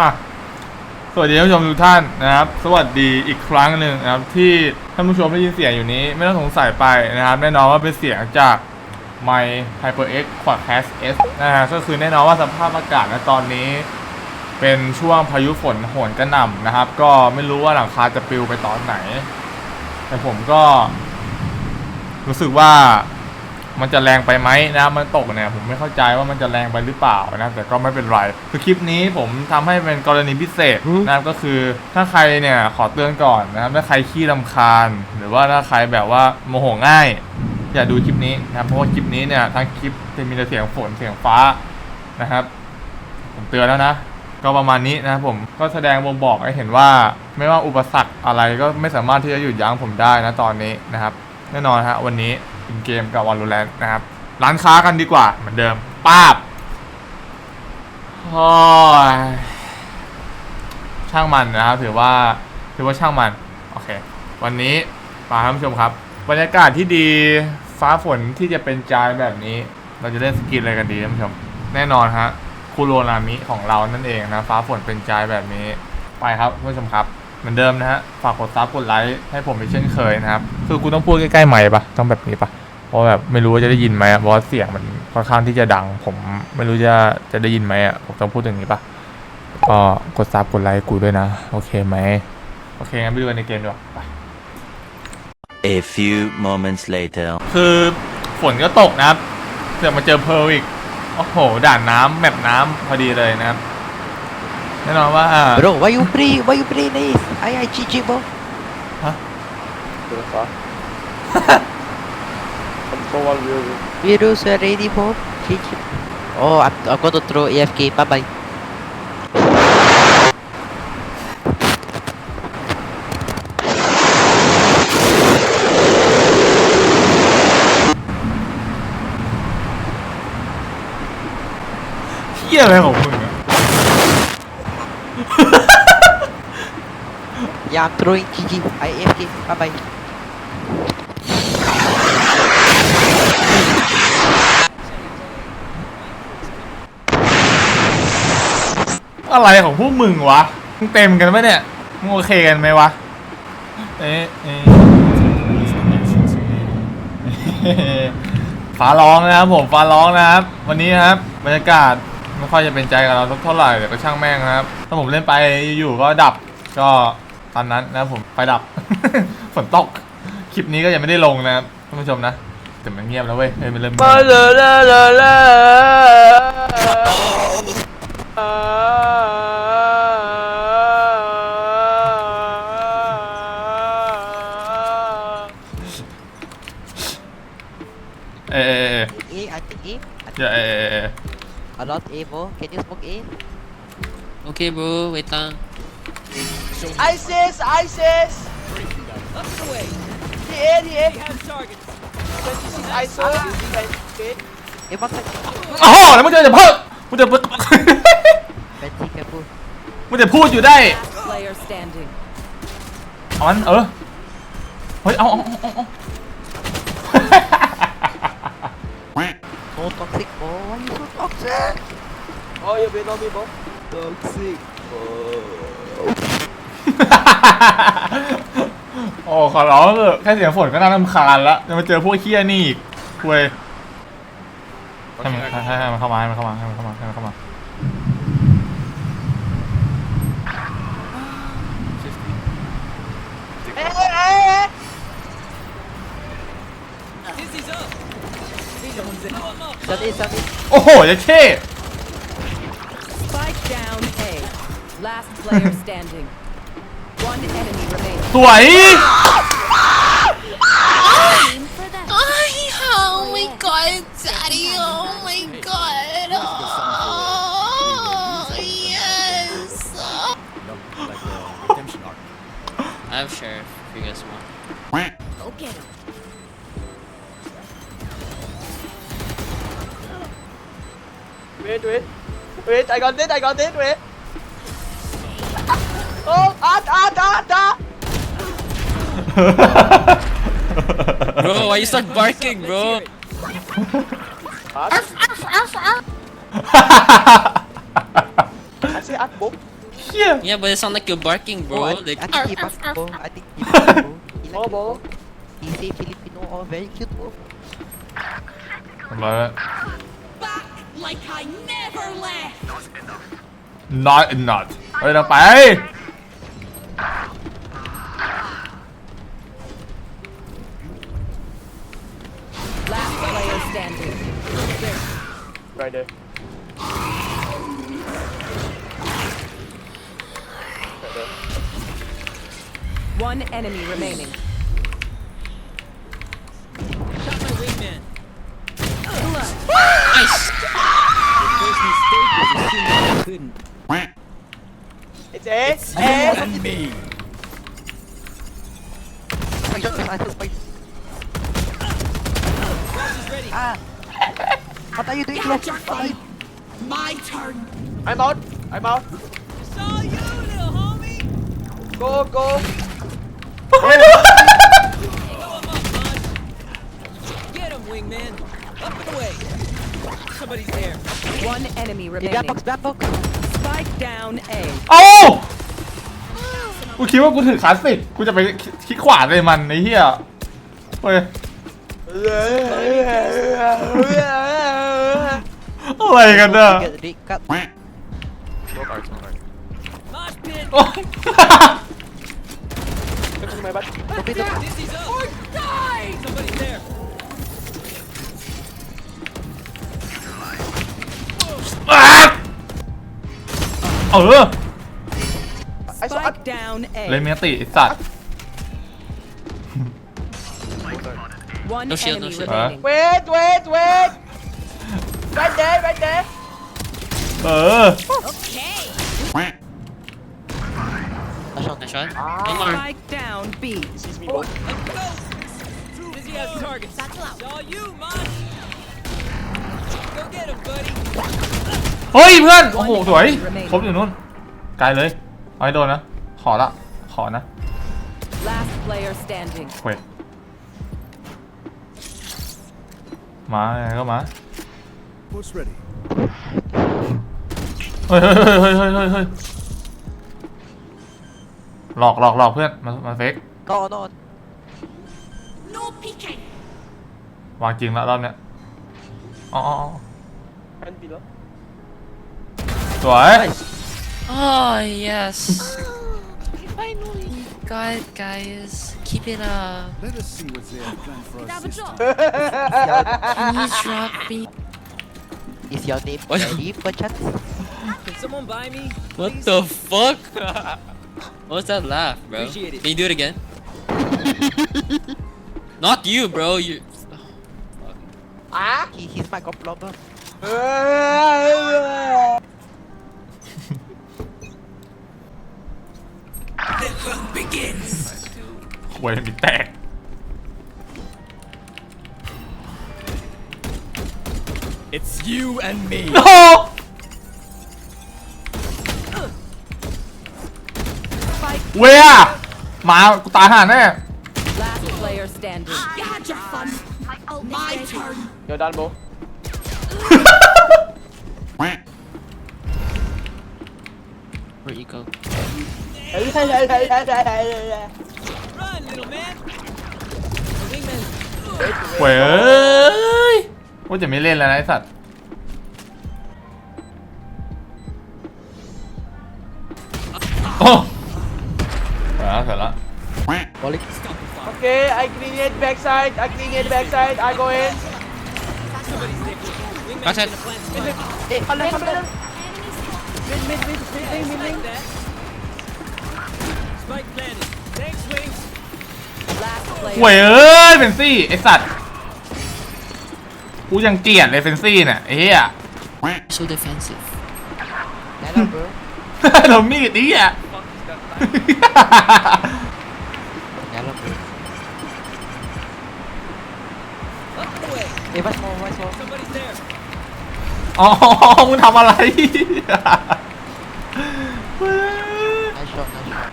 อะสวัสดีท่านผู้ชมทุกท่านนะครับ สวัสดีอีกครั้งหนึ่งนะครับ ที่ท่านผู้ชมได้ยินเสียงอยู่นี้ ไม่ต้องสงสัยไปนะครับ แน่นอนว่าเป็นเสียงจากไมค์ HyperX Quadcast S นะฮะก็คือแน่นอนว่าสภาพอากาศณตอนนี้ เป็นช่วงพายุฝนโหนกระหน่ำนะครับ ก็ไม่รู้ว่าหลังคาจะปลิวไปตอนไหน แต่ผมก็ รู้สึกว่า มันจะแรงไปไหมนะมันตกเนี่ยผมไม่เข้าใจว่ามันจะแรงไปหรือเปล่านะแต่ก็ไม่เป็นไรคือคลิปนี้ผมทำให้เป็นกรณีพิเศษนะครับก็คือถ้าใครเนี่ยขอเตือนก่อนนะครับถ้าใครขี้ลำคาญ หรือว่าถ้าใครแบบว่าโมโหง่าย อย่าดูคลิปนี้นะครับเพราะว่าคลิปนี้เนี่ยทั้งคลิปจะมีแต่เสียงฝนเสียงฟ้านะครับ ผมเตือนแล้วนะก็ประมาณนี้นะครับผมก็แสดงบ่งบอกให้เห็นว่า ไม่ว่าอุปสรรคอะไรก็ไม่สามารถที่จะหยุดยั้งผมได้นะตอนนี้นะครับ แน่นอนฮะวันนี้ เป็นเกมกับวอลลูแลนนะครับ ร้านค้ากันดีกว่าเหมือนเดิมป้าบอ้ช่างมันนะครับ ถือว่าถือว่าช่างมัน โอเค วันนี้มาท่านผู้ชมครับ บรรยากาศที่ดีฟ้าฝนที่จะเป็นใจแบบนี้ เราจะเล่นสกินอะไรกันดีท่านผู้ชม แน่นอนฮะคูโรนามิของเรานั่นเองนะ ฟ้าฝนเป็นใจแบบนี้ ไปครับท่านผู้ชมครับ เหมือนเดิมนะฮะ ฝากกดซับกดไลค์ให้ผมเป็นเช่นเคยนะครับ คือกูต้องพูดใกล้ๆไมค์ปะต้องแบบนี้ปะเพราะแบบไม่รู้ว่าจะได้ยินไหมอะเพราะว่าเสียงมันค่อนข้างที่จะดัง ผมไม่รู้จะจะได้ยินไหมอะผมต้องพูดอย่างนี้ปะก็กดซับกดไลค์กูด้วยนะ โอเคไหมโอเคงั้นไปดูกันในเกมดีกว่าไป A few moments later. คือฝนก็ตกนะครับเสือกมาเจอเพร์ลอีก โอ้โห ด่านน้ำแมปน้ำพอดีเลยนะครับ แน่นอนว่า Bro, why you play? Why you play this? Ay ay GG bro. Berapa? Control view. Virus are ready bro. GG. Oh, I'm, I'm going to throw AFK. Bye bye. เที่ยอะไรของมึงอะ Yeah, I'm throwing GG. I AFK. Bye bye. อะไรของพวกมึงวะ มึงเต็มกันไหมเนี่ย มึงโอเคกันไหมวะ เอ๊ะเอ๊ะฟ้าร้องนะครับผมฟ้าร้องนะครับ วันนี้นะครับบรรยากาศไม่ค่อยจะเป็นใจกับเราสักเท่าไหร่แต่ก็ช่างแม่งนะครับ ถ้าผมเล่นไปอยู่ๆก็ดับก็ ตามนั้นนะครับผมไฟดับ ฝนตก คลิปนี้ก็ยังไม่ได้ลงนะครับท่านผู้ชมนะ แต่มันเงียบแล้วเว้ยเฮ้ยมันเริ่มเงียบ La la la la la. เอ๊ะเอ๊ะเอ๊ะ A, I think A. I เดี๋ยวเอ๊ะเอ๊ะเอ๊ะ A lot A bro. Can you smoke A? Okay bro, wait lang. ISIS, ISIS. DA, DA. Twenty-six ISO. Okay. Eh, bakit? โอ้โหแล้วมึงจะจะเพิ่มมึงจะ Fancy careful. มึงจะพูดอยู่ได้ Player standing. เอามันเออ เฮ้ย เอาเอาเอาเอาเอา No toxic bro. Why you so toxic? Oh, you been on me, bro. Toxic. โอ้ขอร้องเถอะแค่เสียงฝนก็น่ารำคาญละจะมาเจอพวกเคี้ยนี่อีกคุยให้มันให้ให้มันเข้ามาให้มันเข้ามาให้มันเข้ามาให้มันเข้ามา Hey, hey, hey. Sun A, sun A. โอ้โหจะเช่ Spike down A. Last player standing. One enemy remaining. สวย Ay, oh my god, daddy, oh my god. Oh, yes. I have sheriff if you guys want. Go get him. Wait, wait. Wait, I got it, I got it, wait. Oh, ah, ah, ah, ah. Bro, why you start barking, bro? I say at book. เฮีย Yeah, but it sounds like you're barking, Oh, bro. I, Like, I think he back, bro. I think he back, bro. He like Oh, it, bro. bro. He say Filipino oh very cute, bro. มาแล้ว Back like I never left. not not เฮ้ยเราไป standing. Right there. Right there. One enemy remaining. Shot my wingman. Nice. It's A. It's, it's A. your What are you... fight. My turn. I'm out. I'm out. Saw you, little homie. Go, go. Get him, wingman! Up and away! Somebody's there. One enemy Hey, remaining. black box, black box! Spike down A. เอ้ากูคิดว่ากูถือคลาสสิกกูจะไปคลิกขวาเลยมันไอ้เหี้ยเฮ้ย อะไรกันเนี่ย Get the cut. Mosh pit! โอ๊ย Look to my butt. Open the... Dizzy's up! Or die! Somebody's there! อ่ะเออ I saw Spike down เล A. เมียติไอ้สัตว์ One No shield, no enemy shield. remaining. Wait, wait, wait. Right there, right there. เออ Okay. Nice shot. Nice shot. One more. Spike down B. He sees me, bro. Dizzy has targets. Satchel out. Saw you, Mosh! Go get him, buddy! เฮ้ยเพื่อน โอ้โห สวยครบอยู่นู่น ไกลเลยเอาให้โดนนะ ขอละ ขอนะ Last player standing. เว้ย มาไงก็มา Post ready. เฮ้ยเฮ้ยเฮ้ยเฮ้ยเฮ้ยเฮ้ยหลอกหลอกหลอกเพื่อนมามาเฟก No, no. No peeking. วางจริงแล้วรอบเนี้ยอ๋ออ๋ออ๋อ And below. สวย Oh, yes. Finally. Got it, guys. Keep it up. Let us see what's there planned for us. Have a this drop. Can you drop me? Is your name What? Eddie, perchance? Can someone buy me? What the fuck? what was that laugh, bro? Appreciate it. Can you do it again? Not you, bro. You. Ah. He, he's my god blobber. เว้ยมีแตก It's you and me! โอ้โห Spike เวียหมากูตายห่าแน่ last player standing. You had your fun. My turn. You're done, bro. Where you go? Run, little man! The wingman! You เว้ยเอ้ยว่าจะไม่เล่นแล้วนะไอสัตว์โอ้เสร็จแล้วเสร็จแล้ว Bolling. Okay, I grenade backside. I grenade backside. I go in. Backside. Hey, come on, come on. Mid, mid, mid, mid, mid, mid, mid. That. Spike planted. Thanks, wings! Last เว้ย player. เอ้ยเฟนซี่ไอสัตว์กูยังเกลียดเลยเฟนซี่เนี่ยไอ้เหี้ย So defensive. Hello, bro. เรามีดนี้อะ Hello, bro. Up and away! Hey, what's more, what's more? Somebody's there! อ๋อมึงทำอะไร Nice shot, nice shot.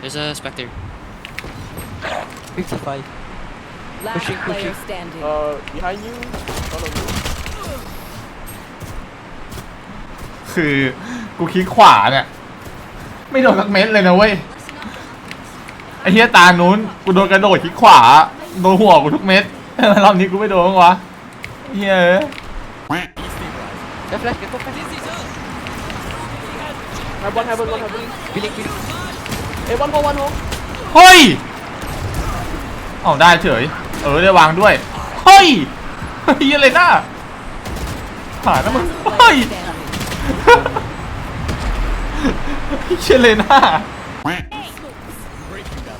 There's a specter. 55. Last Pushing, player pushing. standing. Uh, behind you. Follow you. คือกูคลิกขวาเนี่ย ไม่โดนสักเม็ดเลยนะเว้ยไอ้เฮียตานู้นกูโดนกระโดดคลิกขวาโดนหัวกูทุกเม็ด รอบนี้กูไม่โดนบ้างวะเฮียเอ้ย The flash, get go flash. Have one, have one, one, have one. Billing, billing. Hey, one more, one more. เฮ้ย เอาได้เฉย เออได้วางด้วย เฮ้ย เฮียเลยน่าหายแล้วมึง เฮ้ยเฮียเลยน่า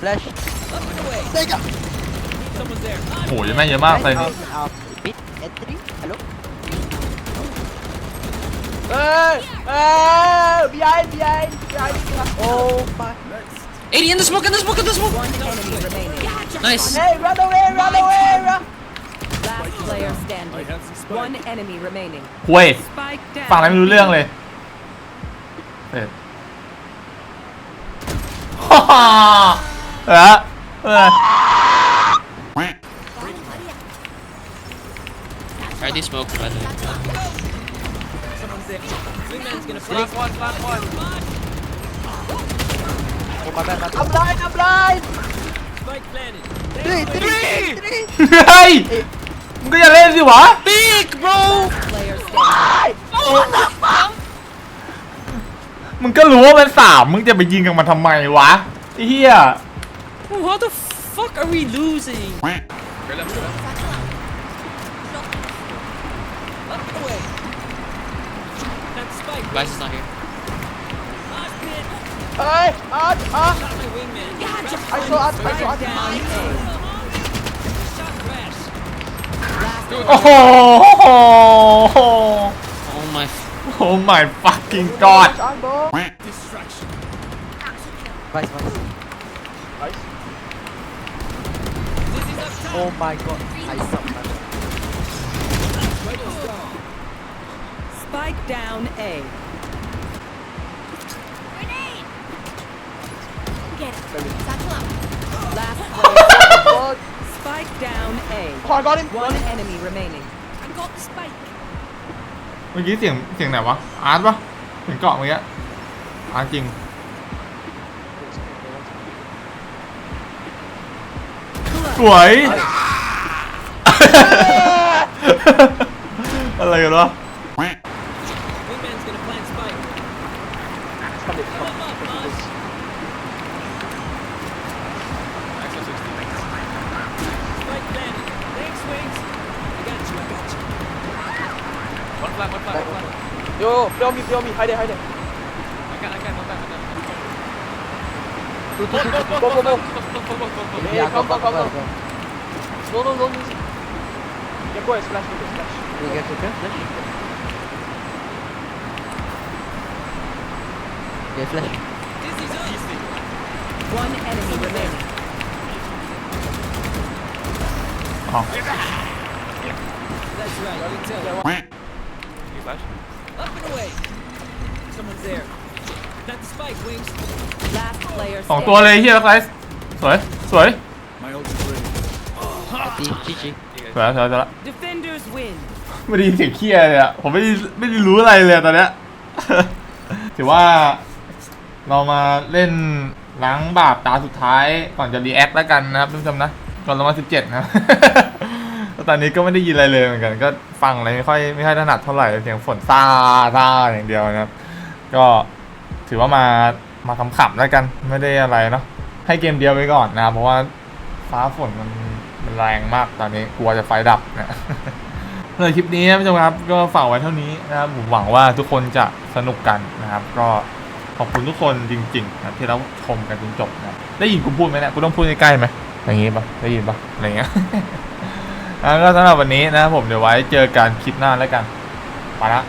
Flash. Someone's there. โหเยอะแม่งเยอะมากเลยนี่ Out, out. Bit, entry. Hello? Hey, hey, behind, behind, behind. Oh my. 80 in the smoke, in the smoke, in the smoke. One enemy remaining. Nice. Hey, run away, run away, run. Last player standing. One enemy remaining. เว้ย Spike ฟังอะไร down. ไม่รู้เรื่องเลยเสร็จเออเออ Already smoked, by the way. Someone's there. Wingman's gonna flash one, flash one. Oh my bad, my bad. I'm blind, I'm blind. Spike planted. Three, three, three. เฮ้ยมึงก็อย่าเล่นสิวะ Big, bro. Player standing. มึงก็รู้ว่ามันสามมึงจะไปยิงกับมันทำไมวะไอ้เหี้ย How the fuck are we losing? Up and away. That's spike. Vice is not here. Hey, Ad, Ad! I saw Ad, I saw Ad. Oh, oh, oh. Oh my, oh my fucking god! Oh my god, I suck. Spike down A. Last player. God. Spike down A. Oh, I got him. One enemy remaining. I got the spike. เมื่อกี้เสียงเสียงไหนวะ อาร์ตปะเสียงเกาะเมื่อกี้อาร์ตจริง สวย อะไรกันวะ Wingman's gonna plant spike. Come here, come. Come up, Maz. 有，不要命，不要命，还得还得。I got, I got, come back, come back. Go, go, go, go, go, go, go, go, go. Hey, yeah, come, come, come, come. No, no, no, no. Yeah, go ahead, splash, go ahead, splash. You get it, splash. Yeah, splash. One enemy remaining. Oh. That's right. You tell. You p Up and away. Someone's there. Not the spike, Wings. Last player สองตัว standing. เลยเฮียไซส์สวยสวย My ult is ready. Ati, GG. สวยแล้วสวยแล้วสวยแล้ว Defenders win. ไม่ได้ยินเสียงเคียเลยอะผมไม่ได้ไม่ได้รู้อะไรเลยอะตอนเนี้ย ถือว่าเรามาเล่นล้างบาปตาสุดท้ายก่อนจะรีแอคแล้วกันนะครับท่านผู้ชมนะก่อนเรามาสิบเจ็ดนะ แล้วตอนนี้ก็ไม่ได้ยินอะไรเลยเหมือนกัน ก็ฟังอะไรไม่ค่อยไม่ค่อยถนัดเท่าไหร่เสียงฝนซ่าซ่าอย่างเดียวนะครับ ก็ถือว่ามามาขำๆแล้วกันไม่ได้อะไรเนาะให้เกมเดียวไปก่อนนะครับเพราะว่าฟ้าฝนมันมันแรงมากตอนนี้กลัวจะไฟดับนะเลยคลิปนี้นะผู้ชมครับก็ฝากไว้เท่านี้นะครับผมหวังว่าทุกคนจะสนุกกันนะครับ ก็ขอบคุณทุกคนจริงๆนะที่เรับชมกันจนจบนะได้ยินกูพูดไหมเนี่ยกูต้องพูดใกล้ๆไหมอย่างงี้ปะได้ยินปะอะไรเงี้ย อะก็สำหรับวันนี้นะครับผมเดี๋ยวไว้เจอกันคลิปหน้าแล้วกัน ไปละ